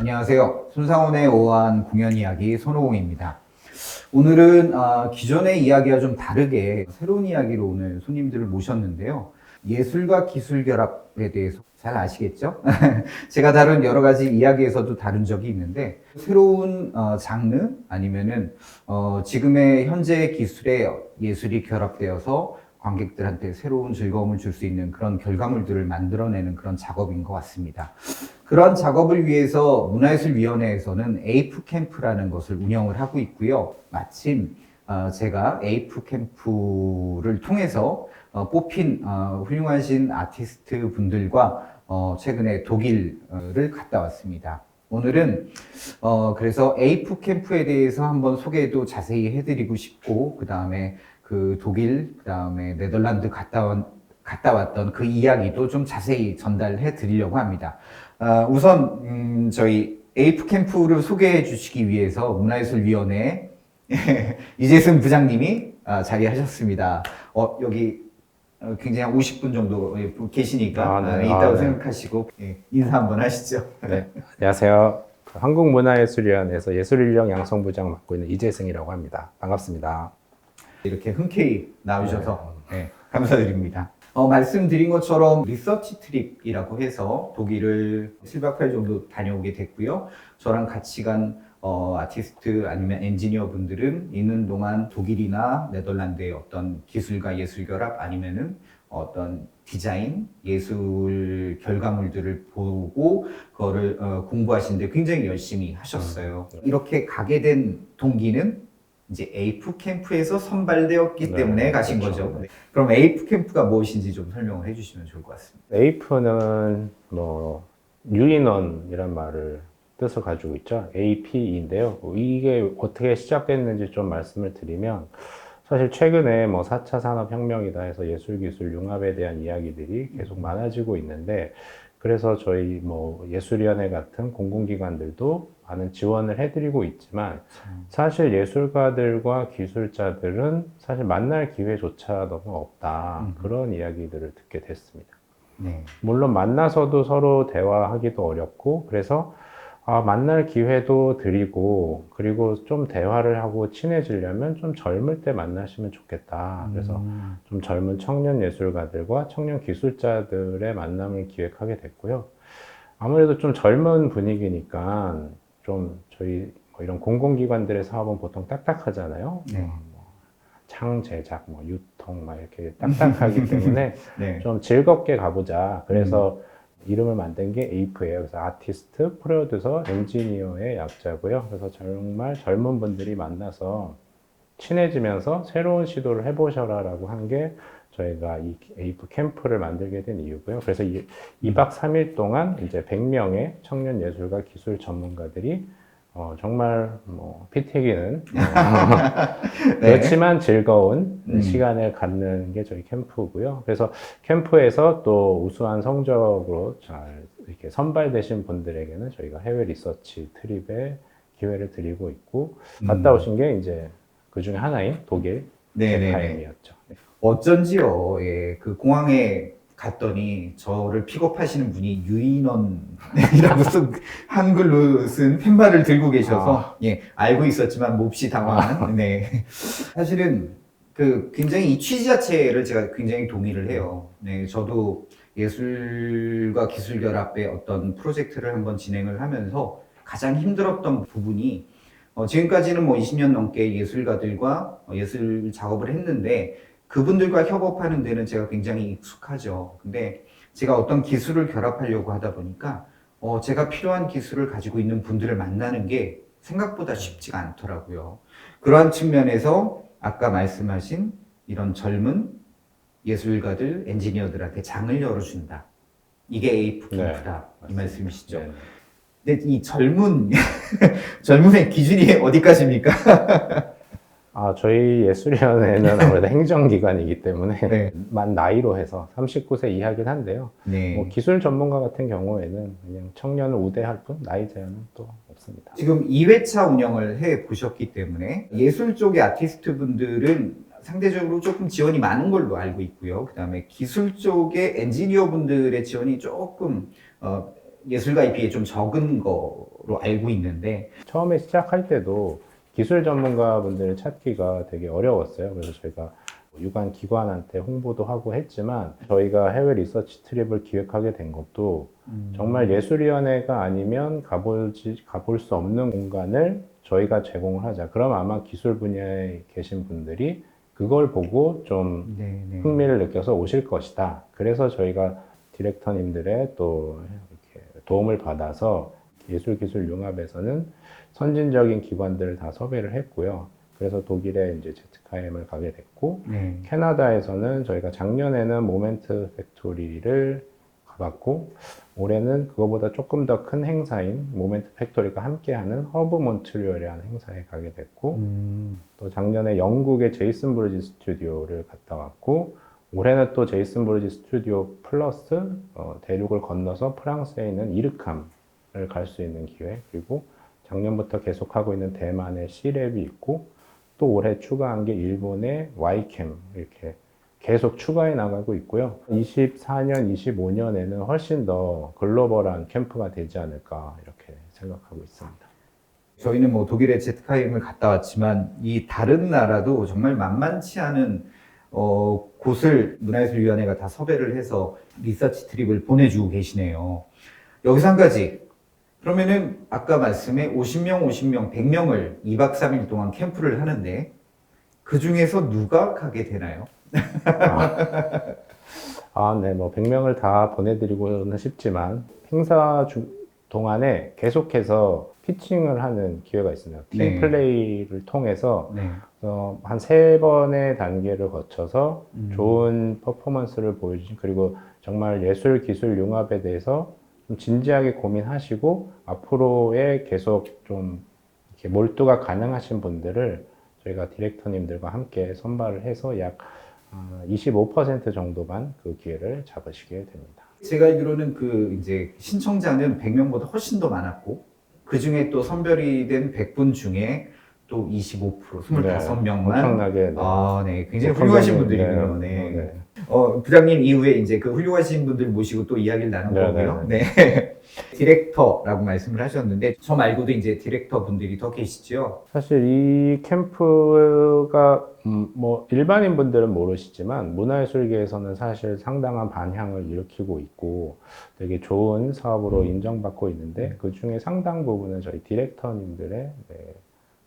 안녕하세요. 손상훈의 오한 공연 이야기 손오공입니다. 오늘은 아, 기존의 이야기와 좀 다르게 새로운 이야기로 오늘 손님들을 모셨는데요. 예술과 기술 결합에 대해서 잘 아시겠죠? 제가 다룬 여러 가지 이야기에서도 다룬 적이 있는데 새로운 어, 장르 아니면은 어, 지금의 현재 기술에 예술이 결합되어서 관객들한테 새로운 즐거움을 줄 수 있는 그런 결과물들을 만들어내는 그런 작업인 것 같습니다. 그런 작업을 위해서 문화예술위원회에서는 에이프 캠프라는 것을 운영을 하고 있고요. 마침 어, 제가 에이프 캠프를 통해서 어, 뽑힌 어, 훌륭하신 아티스트 분들과 어, 최근에 독일을 갔다 왔습니다. 오늘은 어, 그래서 에이프 캠프에 대해서 한번 소개도 자세히 해드리고 싶고 그 다음에 그 독일 그 다음에 네덜란드 갔다 온 갔다 왔던 그 이야기도 좀 자세히 전달해 드리려고 합니다. 아, 우선 음, 저희 에이프 캠프를 소개해 주시기 위해서 문화예술위원회 이재승 부장님이 아, 자리하셨습니다. 어, 여기 어, 굉장히 한 50분 정도 예, 계시니까 아, 네. 아, 있다고 아, 네. 생각하시고 예, 인사 한번 하시죠. 네, 안녕하세요. 그 한국문화예술위원회에서 예술인력 양성부장 맡고 있는 이재승이라고 합니다. 반갑습니다. 이렇게 흔쾌히 나오셔서 네, 감사드립니다. 어, 말씀드린 것처럼 리서치 트립이라고 해서 독일을 7박 8일 정도 다녀오게 됐고요. 저랑 같이 간 어, 아티스트 아니면 엔지니어 분들은 있는 동안 독일이나 네덜란드의 어떤 기술과 예술 결합 아니면은 어떤 디자인, 예술 결과물들을 보고 그거를 어, 공부하시는데 굉장히 열심히 하셨어요. 이렇게 가게 된 동기는 이제 에이프 캠프에서 선발되었기 네, 때문에 가신 그렇죠. 거죠. 그럼 에이프 캠프가 무엇인지 좀 설명을 해주시면 좋을 것 같습니다. 에이프는 뭐 유인원이란 말을 뜻을 가지고 있죠. AP인데요. 이게 어떻게 시작됐는지 좀 말씀을 드리면 사실 최근에 뭐 4차 산업혁명이다 해서 예술기술 융합에 대한 이야기들이 계속 많아지고 있는데 그래서 저희 뭐 예술위원회 같은 공공기관들도 많은 지원을 해드리고 있지만 사실 예술가들과 기술자들은 사실 만날 기회조차 너무 없다 음. 그런 이야기들을 듣게 됐습니다. 네. 물론 만나서도 서로 대화하기도 어렵고 그래서 아, 만날 기회도 드리고 그리고 좀 대화를 하고 친해지려면 좀 젊을 때 만나시면 좋겠다. 그래서 음. 좀 젊은 청년 예술가들과 청년 기술자들의 만남을 기획하게 됐고요. 아무래도 좀 젊은 분위기니까 좀 저희 뭐 이런 공공기관들의 사업은 보통 딱딱하잖아요. 네. 뭐창 제작, 뭐 유통, 막 이렇게 딱딱하기 때문에 네. 좀 즐겁게 가보자. 그래서 이름을 만든 게 에이프예요. 그래서 아티스트, 프로듀서, 엔지니어의 약자고요. 그래서 정말 젊은 분들이 만나서 친해지면서 새로운 시도를 해보셔라라고 한 게 저희가 이 에이프 캠프를 만들게 된 이유고요. 그래서 이, 2박 3일 동안 이제 100명의 청년 예술가 기술 전문가들이 어, 정말 뭐 피튀기는 어, 네. 그렇지만 즐거운 음. 시간을 갖는 게 저희 캠프고요. 그래서 캠프에서 또 우수한 성적으로 잘 이렇게 선발되신 분들에게는 저희가 해외 리서치 트립에 기회를 드리고 있고 갔다 음. 오신 게 이제 그 중에 하나인 독일 네네네. 가임이었죠. 어쩐지요, 예, 그 공항에 갔더니 저를 픽업하시는 분이 유인원이라고 쓴 한글로 쓴 팻말을 들고 계셔서 아. 예 알고 있었지만 몹시 당황한 네. 사실은 그 굉장히 이 취지 자체를 제가 굉장히 동의를 해요. 네 저도 예술과 기술 결합의 어떤 프로젝트를 한번 진행을 하면서 가장 힘들었던 부분이 어, 지금까지는 뭐 20년 넘게 예술가들과 어, 예술 작업을 했는데 그분들과 협업하는 데는 제가 굉장히 익숙하죠. 근데 제가 어떤 기술을 결합하려고 하다 보니까 어, 제가 필요한 기술을 가지고 있는 분들을 만나는 게 생각보다 쉽지가 않더라고요. 그러한 측면에서 아까 말씀하신 이런 젊은 예술가들, 엔지니어들한테 장을 열어준다. 이게 에이프 네, 캠프다. 이. 말씀이시죠. 네. 근데 이 젊은, 젊은의 기준이 어디까지입니까? 아, 저희 예술위원회는 아무래도 행정기관이기 때문에 네. 만 나이로 해서 39세 이하긴 한데요. 네. 뭐 기술 전문가 같은 경우에는 그냥 청년을 우대할 뿐 나이 제한은 또 없습니다. 지금 2회차 운영을 해 보셨기 때문에 예술 쪽의 아티스트 분들은 상대적으로 조금 지원이 많은 걸로 알고 있고요. 그 다음에 기술 쪽의 엔지니어 분들의 지원이 조금 어, 예술가에 비해 좀 적은 거로 알고 있는데 처음에 시작할 때도 기술 전문가분들을 찾기가 되게 어려웠어요. 그래서 저희가 유관 기관한테 홍보도 하고 했지만 저희가 해외 리서치 트립을 기획하게 된 것도 정말 예술위원회가 아니면 가보지, 가볼 수 없는 공간을 저희가 제공을 하자. 그럼 아마 기술 분야에 계신 분들이 그걸 보고 좀 네, 네. 흥미를 느껴서 오실 것이다. 그래서 저희가 디렉터님들의 또 이렇게 도움을 받아서 예술 기술 융합에서는 선진적인 기관들을 다 섭외를 했고요. 그래서 독일에 이제 제트카임을 가게 됐고, 네. 캐나다에서는 저희가 작년에는 모멘트 팩토리를 가봤고, 올해는 그거보다 조금 더 큰 행사인 모멘트 팩토리가 함께하는 허브 몬트리올이라는 행사에 가게 됐고, 음, 또 작년에 영국의 제이슨 브리지 스튜디오를 갔다 왔고 올해는 또 제이슨 브리지 스튜디오 플러스 어, 대륙을 건너서 프랑스에 있는 이르캄을 갈 수 있는 기회 그리고 작년부터 계속하고 있는 대만의 C랩이 있고 또 올해 추가한 게 일본의 Ycam 이렇게 계속 추가해 나가고 있고요. 24년, 25년에는 훨씬 더 글로벌한 캠프가 되지 않을까 이렇게 생각하고 있습니다. 저희는 뭐 독일의 제트카임을 갔다 왔지만 이 다른 나라도 정말 만만치 않은 어, 곳을 문화예술위원회가 다 섭외를 해서 리서치 트립을 보내주고 계시네요. 여기서 한 가지. 그러면은 아까 말씀에 50명, 50명, 100명을 2박 3일 동안 캠프를 하는데 그 중에서 누가 가게 되나요? 아, 네, 뭐 100명을 다 보내드리고는 싶지만 행사 중, 동안에 계속해서 피칭을 하는 기회가 있습니다. 팀 네. 플레이를 통해서 네. 어, 한 세 번의 단계를 거쳐서 음. 좋은 퍼포먼스를 보여주신 그리고 정말 예술 기술 융합에 대해서 좀 진지하게 고민하시고 앞으로의 계속 좀 이렇게 몰두가 가능하신 분들을 저희가 디렉터님들과 함께 선발을 해서 약 아, 25% 정도만 그 기회를 잡으시게 됩니다. 제가 알기로는 그 이제 신청자는 100명보다 훨씬 더 많았고 그 중에 또 선별이 된 100분 중에 또 25% 25명만 엄청나게 네. 아, 네. 굉장히 훌륭하신 분들이군요. 네. 네. 네. 어, 부장님 이후에 이제 그 훌륭하신 분들 모시고 또 이야기를 나눌 네, 거고요. 네. 디렉터라고 말씀을 하셨는데 저 말고도 이제 디렉터 분들이 더 계시죠. 사실 이 캠프가 음, 뭐 일반인 분들은 모르시지만 문화예술계에서는 사실 상당한 반향을 일으키고 있고 되게 좋은 사업으로 인정받고 있는데 그 중에 상당 부분은 저희 디렉터님들의 네,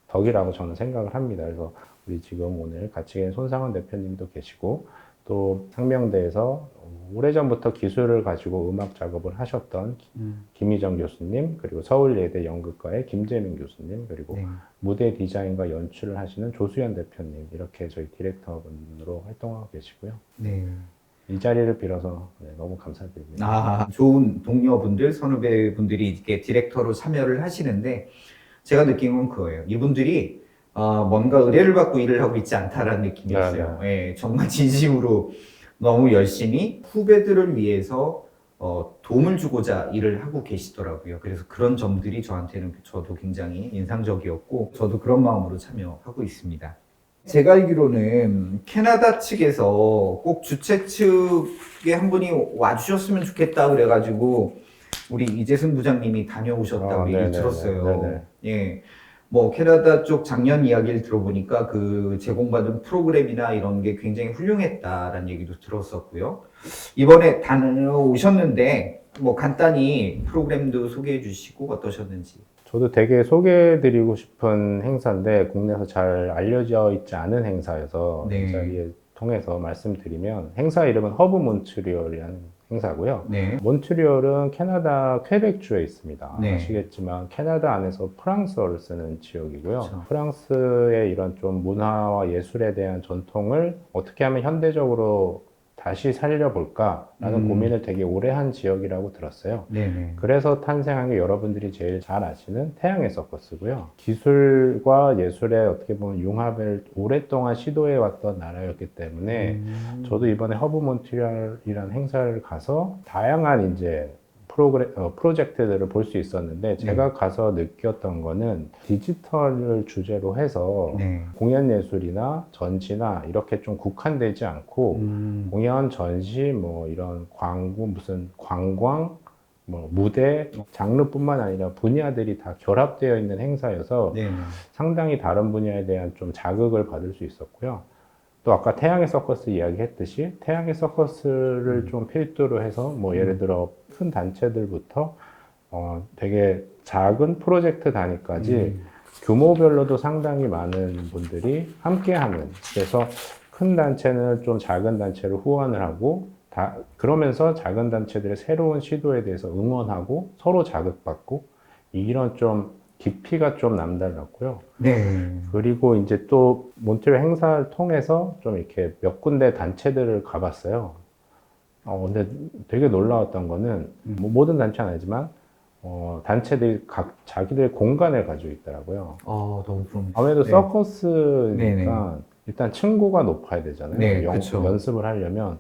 덕이라고 저는 생각을 합니다. 그래서 우리 지금 오늘 같이 계신 손상원 대표님도 계시고 또 상명대에서 오래전부터 기술을 가지고 음악 작업을 하셨던 김희정 교수님 그리고 서울예대 연극과의 김재민 교수님 그리고 네. 무대 디자인과 연출을 하시는 조수연 대표님 이렇게 저희 디렉터분으로 활동하고 계시고요. 네. 이 자리를 빌어서 네, 너무 감사드립니다. 아, 좋은 동료분들, 선후배분들이 이렇게 디렉터로 참여를 하시는데 제가 느낀 건 그거예요. 이분들이 어, 뭔가 의뢰를 받고 일을 하고 있지 않다라는 느낌이었어요. 예, 정말 진심으로 너무 열심히 후배들을 위해서 어, 도움을 주고자 일을 하고 계시더라고요. 그래서 그런 점들이 저한테는 저도 굉장히 인상적이었고 저도 그런 마음으로 참여하고 있습니다. 제가 알기로는 캐나다 측에서 꼭 주최 측에 한 분이 와주셨으면 좋겠다 그래가지고 우리 이재승 부장님이 다녀오셨다고 아, 얘기를 네네네, 들었어요. 네네. 예. 뭐 캐나다 쪽 작년 이야기를 들어보니까 그 제공받은 프로그램이나 이런 게 굉장히 훌륭했다라는 얘기도 들었었고요. 이번에 다녀오셨는데 뭐 간단히 프로그램도 소개해 주시고 어떠셨는지. 저도 되게 소개해 드리고 싶은 행사인데 국내에서 잘 알려져 있지 않은 행사여서 네. 이 자리에 통해서 말씀드리면 행사 이름은 허브 몬트리올이라는 행사고요. 네. 몬트리올은 캐나다 퀘벡주에 있습니다. 네. 아시겠지만 캐나다 안에서 프랑스어를 쓰는 지역이고요. 그렇죠. 프랑스의 이런 좀 문화와 예술에 대한 전통을 어떻게 하면 현대적으로 다시 살려볼까라는 음. 고민을 되게 오래 한 지역이라고 들었어요. 네네. 그래서 탄생한 게 여러분들이 제일 잘 아시는 태양의 서커스고요. 기술과 예술의 어떻게 보면 융합을 오랫동안 시도해 왔던 나라였기 때문에 음. 저도 이번에 허브 몬트리올이라는 행사를 가서 다양한 이제 프로그램, 어, 프로젝트들을 볼 수 있었는데 제가 가서 느꼈던 거는 디지털을 주제로 해서 네. 공연 예술이나 전시나 이렇게 좀 국한되지 않고 음. 공연, 전시, 뭐 이런 광고, 무슨 관광, 뭐 무대 장르뿐만 아니라 분야들이 다 결합되어 있는 행사여서 네. 상당히 다른 분야에 대한 좀 자극을 받을 수 있었고요. 또 아까 태양의 서커스 이야기했듯이 태양의 서커스를 좀 필두로 해서 뭐 예를 들어 큰 단체들부터 어 되게 작은 프로젝트 단위까지 음. 규모별로도 상당히 많은 분들이 함께하는 그래서 큰 단체는 좀 작은 단체를 후원을 하고 다 그러면서 작은 단체들의 새로운 시도에 대해서 응원하고 서로 자극받고 이런 좀 깊이가 좀 남달랐고요. 네. 그리고 이제 또 몬트리올 행사를 통해서 좀 이렇게 몇 군데 단체들을 가봤어요. 어, 근데 되게 놀라웠던 거는 뭐 모든 단체는 아니지만 어, 단체들이 각 자기들 공간을 가지고 있더라고요. 어, 너무 부럽네요. 아무래도 네. 서커스니까 네네. 일단 층고가 높아야 되잖아요. 네, 연, 그쵸. 연습을 하려면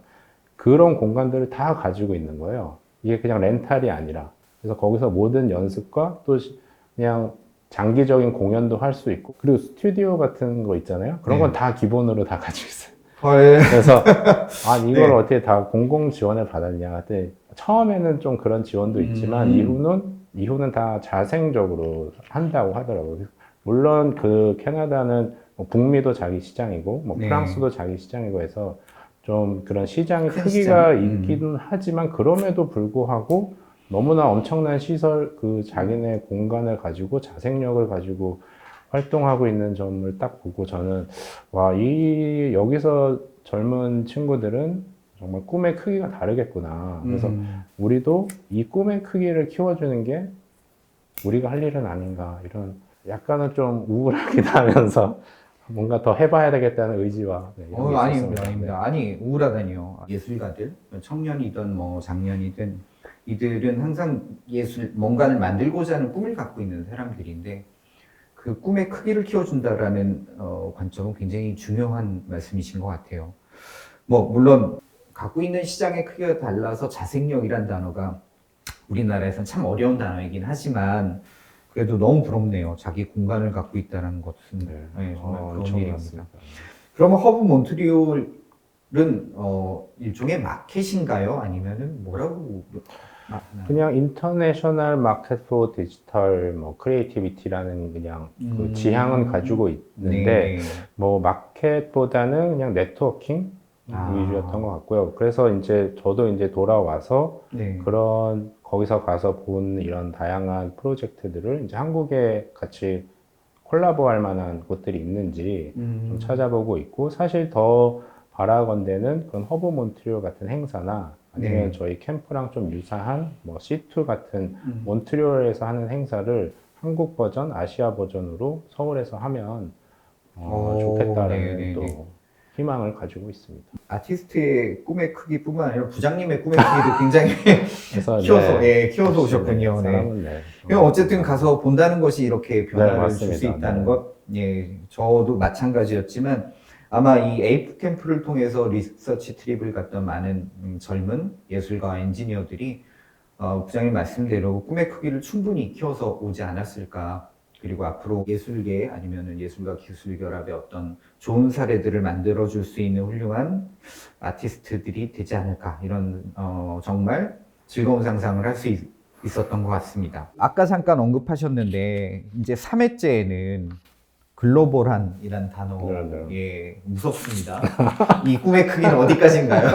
그런 공간들을 다 가지고 있는 거예요. 이게 그냥 렌탈이 아니라 그래서 거기서 모든 연습과 또 시- 그냥 장기적인 공연도 할 수 있고 그리고 스튜디오 같은 거 있잖아요. 그런 건 네. 다 기본으로 다 가지고 있어요. 헐. 그래서 아 이걸 네. 어떻게 다 공공 지원을 받았냐 그때 처음에는 좀 그런 지원도 있지만 음. 이후는 이후는 다 자생적으로 한다고 하더라고요. 물론 그 캐나다는 뭐 북미도 자기 시장이고 뭐 네. 프랑스도 자기 시장이고 해서 좀 그런 시장의 큰 크기가 시장. 음. 있기는 하지만 그럼에도 불구하고 너무나 엄청난 시설 그 자기네 공간을 가지고 자생력을 가지고 활동하고 있는 점을 딱 보고 저는 와, 이 여기서 젊은 친구들은 정말 꿈의 크기가 다르겠구나. 그래서 음. 우리도 이 꿈의 크기를 키워주는 게 우리가 할 일은 아닌가 이런 약간은 좀 우울하기도 하면서 뭔가 더 해봐야 되겠다는 의지와 네, 어, 게 아닙니다. 아닙니다. 아니, 우울하다니요. 예술가들, 청년이든 뭐 장년이든 이들은 항상 예술, 뭔가를 만들고자 하는 꿈을 갖고 있는 사람들인데 그 꿈의 크기를 키워준다라는 어, 관점은 굉장히 중요한 말씀이신 것 같아요. 뭐, 물론 갖고 있는 시장의 크기가 달라서 자생력이란 단어가 우리나라에서는 참 어려운 단어이긴 하지만 그래도 너무 부럽네요. 자기 공간을 갖고 있다는 것은 네, 네, 정말 어, 그런 일입니다. 그러면 허브 몬트리올은 어, 일종의 마켓인가요? 아니면은 뭐라고 마- 그냥 인터내셔널 마켓 포 디지털 뭐 크리에이티비티라는 그냥 음. 그 지향은 가지고 있는데 네. 뭐 마켓보다는 그냥 네트워킹 아. 위주였던 것 같고요. 그래서 이제 저도 이제 돌아와서 네. 그런 거기서 가서 본 이런 다양한 프로젝트들을 이제 한국에 같이 콜라보할 만한 곳들이 있는지 음. 좀 찾아보고 있고 사실 더 바라건대는 그런 허브 몬트리올 같은 행사나 아니면 네. 저희 캠프랑 좀 유사한 뭐 C2 같은 음. 몬트리올에서 하는 행사를 한국 버전, 아시아 버전으로 서울에서 하면 어, 오, 좋겠다라는 네네네. 또 희망을 가지고 있습니다. 아티스트의 꿈의 크기뿐만 아니라 부장님의 꿈의 크기도 굉장히 그래서 키워서 네, 예, 키워서 오셨군요. 네, 네. 사람은 네. 어쨌든 가서 본다는 것이 이렇게 변화를 네, 줄수 맞습니다. 있다는 네. 것, 예, 저도 마찬가지였지만 아마 이 에이프 캠프를 통해서 리서치 트립을 갔던 많은 음, 젊은 예술가 엔지니어들이 어, 부장님 말씀대로 꿈의 크기를 충분히 키워서 오지 않았을까. 그리고 앞으로 예술계 아니면은 예술과 기술 결합의 어떤 좋은 사례들을 만들어 줄 수 있는 훌륭한 아티스트들이 되지 않을까. 이런 어, 정말 즐거운 상상을 할 수 있었던 것 같습니다. 아까 잠깐 언급하셨는데 이제 3회째에는 글로벌한이란 단어 네, 네. 예 무섭습니다. 이 꿈의 크기는 어디까지인가요?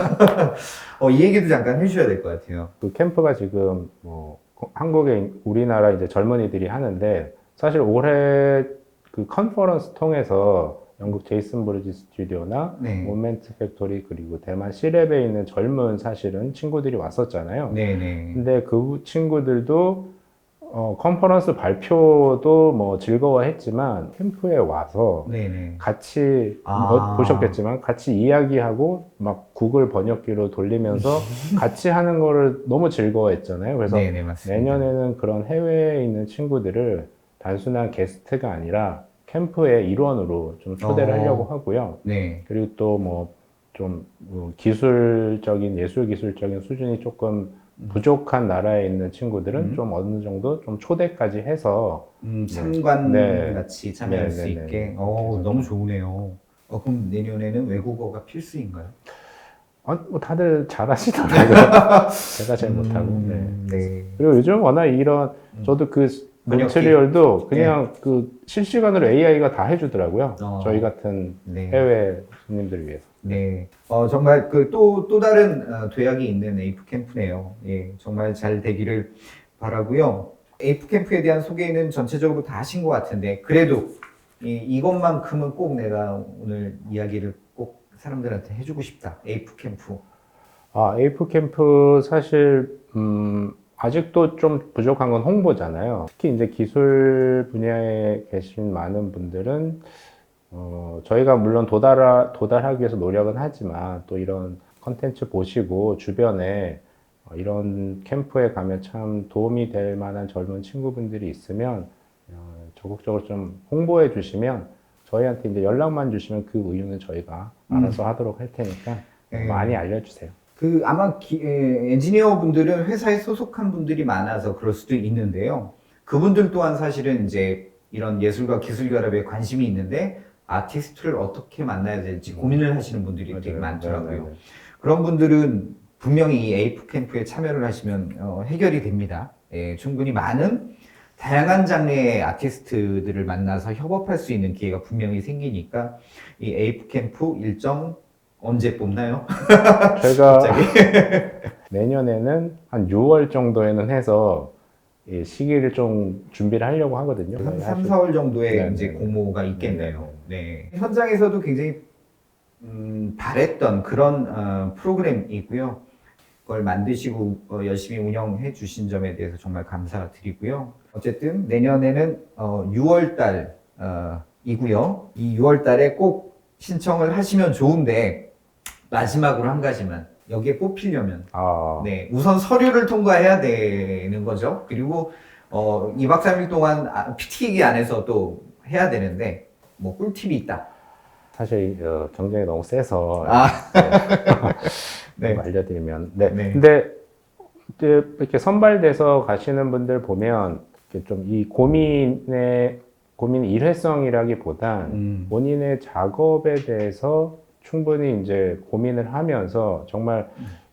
어, 이 얘기도 잠깐 해주셔야 될 것 같아요. 그 캠프가 지금 뭐 한국에 우리나라 이제 젊은이들이 하는데 사실 올해 그 컨퍼런스 통해서 영국 제이슨 브리지 스튜디오나 네. 모멘트 팩토리 그리고 대만 시랩에 있는 젊은 사실은 친구들이 왔었잖아요. 네네. 근데 그 친구들도 어, 컨퍼런스 발표도 뭐 즐거워했지만 캠프에 와서 네네. 같이 아. 어, 보셨겠지만 같이 이야기하고 막 구글 번역기로 돌리면서 같이 하는 거를 너무 즐거워했잖아요. 그래서 네네. 내년에는 그런 해외에 있는 친구들을 단순한 게스트가 아니라 캠프의 일원으로 좀 초대를 어. 하려고 하고요. 네. 그리고 또 뭐 좀 기술적인 예술 기술적인 수준이 조금 부족한 나라에 있는 친구들은 음. 좀 어느 정도 좀 초대까지 해서 음, 참관 네. 같이 참여할 네, 수 네, 있게. 네. 어 그래서 너무 좀- 좋으네요. 어, 그럼 내년에는 외국어가 필수인가요? 아, 뭐 다들 잘하시더라고요. 제가 잘 못하고. 네. 음, 네. 그리고 요즘 워낙 이런 저도 그 매트리얼도 그냥 그 실시간으로 AI가 다 해주더라고요. 어. 저희 같은 네. 해외 손님들을 위해서. 네. 어, 정말 그 또, 또 다른 어, 도약이 있는 에이프 캠프네요. 예, 정말 잘 되기를 바라고요. 에이프 캠프에 대한 소개는 전체적으로 다 하신 것 같은데, 그래도 이, 이것만큼은 꼭 내가 오늘 이야기를 꼭 사람들한테 해주고 싶다. 에이프 캠프. 아, 에이프 캠프 사실 음, 아직도 좀 부족한 건 홍보잖아요. 특히 이제 기술 분야에 계신 많은 분들은 어, 저희가 물론 도달 도달하기 위해서 노력은 하지만 또 이런 컨텐츠 보시고 주변에 어, 이런 캠프에 가면 참 도움이 될 만한 젊은 친구분들이 있으면 어, 적극적으로 좀 홍보해 주시면 저희한테 이제 연락만 주시면 그 의유는 저희가 알아서 하도록 할 테니까 네. 많이 알려주세요. 그 아마 기- 에, 엔지니어 분들은 회사에 소속한 분들이 많아서 그럴 수도 있는데요. 그분들 또한 사실은 이제 이런 예술과 기술 결합에 관심이 있는데 아티스트를 어떻게 만나야 될지 고민을 하시는 분들이 되게. 많더라고요. 네, 네, 네. 그런 분들은 분명히 이 에이프 캠프에 참여를 하시면 어, 해결이 됩니다. 예, 충분히 많은 다양한 장르의 아티스트들을 만나서 협업할 수 있는 기회가 분명히 생기니까 이 에이프 캠프 일정 언제 뽑나요? 갑자기? 내년에는 한 6월 정도에는 해서 이 시기를 좀 준비를 하려고 하거든요. 한 네, 3, 사실- 4월 정도에 네, 이제 네, 네. 공모가 있겠네요. 네. 현장에서도 굉장히 음, 바랬던 그런 어, 프로그램이고요. 그걸 만드시고 어, 열심히 운영해 주신 점에 대해서 정말 감사드리고요. 어쨌든 내년에는 어, 6월 달 어, 이고요. 이 6월 달에 꼭 신청을 하시면 좋은데 마지막으로 한 가지만 여기에 뽑히려면 아, 네, 우선 서류를 통과해야 되는 거죠. 그리고 어, 2박 3일 동안 아, PT기 안에서 또 해야 되는데 뭐 꿀팁이 있다. 사실 어, 경쟁이 너무 세서 아, 네. 좀 알려드리면 네. 네. 근데 이제 이렇게 선발돼서 가시는 분들 보면 좀 이 고민의 고민 일회성이라기보단 음, 본인의 작업에 대해서 충분히 이제 고민을 하면서 정말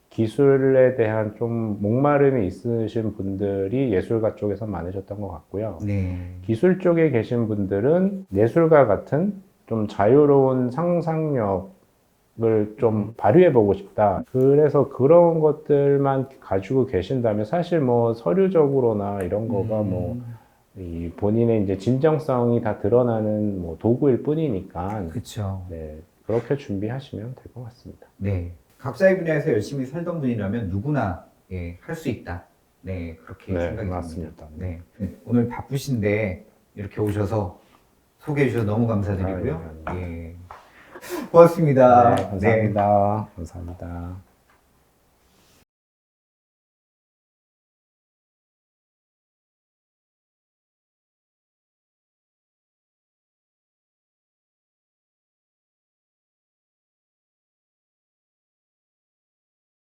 기술에 대한 좀 목마름이 있으신 분들이 예술가 쪽에서 많으셨던 것 같고요. 네. 기술 쪽에 계신 분들은 예술가 같은 좀 자유로운 상상력을 좀 발휘해 보고 싶다. 그래서 그런 것들만 가지고 계신다면 사실 뭐 서류적으로나 이런 거가 뭐 음. 이 본인의 이제 진정성이 다 드러나는 뭐 도구일 뿐이니까 그렇죠. 네, 그렇게 준비하시면 될 것 같습니다. 네. 각자의 분야에서 열심히 살던 분이라면 누구나 예, 할 수 있다. 네, 그렇게 네, 생각이 맞습니다. 듭니다. 네. 오늘 바쁘신데 이렇게 오셔서 소개해 주셔서 너무 감사드리고요. 아, 예. 고맙습니다. 네, 감사합니다. 감사합니다.